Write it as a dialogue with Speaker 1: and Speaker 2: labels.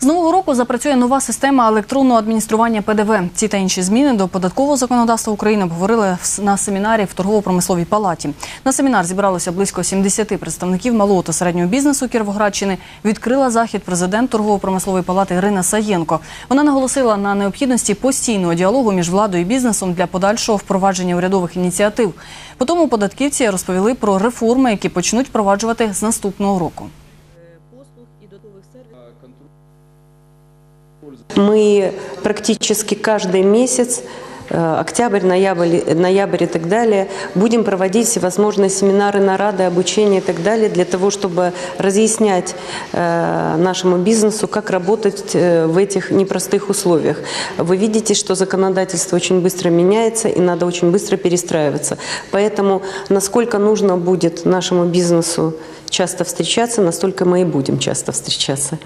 Speaker 1: З нового року запрацює нова система електронного адміністрування ПДВ. Ці та інші зміни до податкового законодавства України обговорили на семінарі в торгово-промисловій палаті. На семінар зібралося близько 70 представників малого та середнього бізнесу Кіровоградщини. Відкрила захід президент торгово-промислової палати Ірина Саєнко. Вона наголосила на необхідності постійного діалогу між владою і бізнесом для подальшого впровадження урядових ініціатив. Потім податківці розповіли про реформи, які почнуть впроваджувати з наступного року.
Speaker 2: Мы практически каждый месяц, э, октябрь, ноябрь, ноябрь и так далее, будем проводить всевозможные семинары, нарады, обучение и так далее для того, чтобы разъяснять э, нашему бизнесу, как работать э, в этих непростых условиях. Вы видите, что законодательство очень быстро меняется и надо очень быстро перестраиваться. Поэтому насколько нужно будет нашему бизнесу часто встречаться, настолько мы и будем часто встречаться.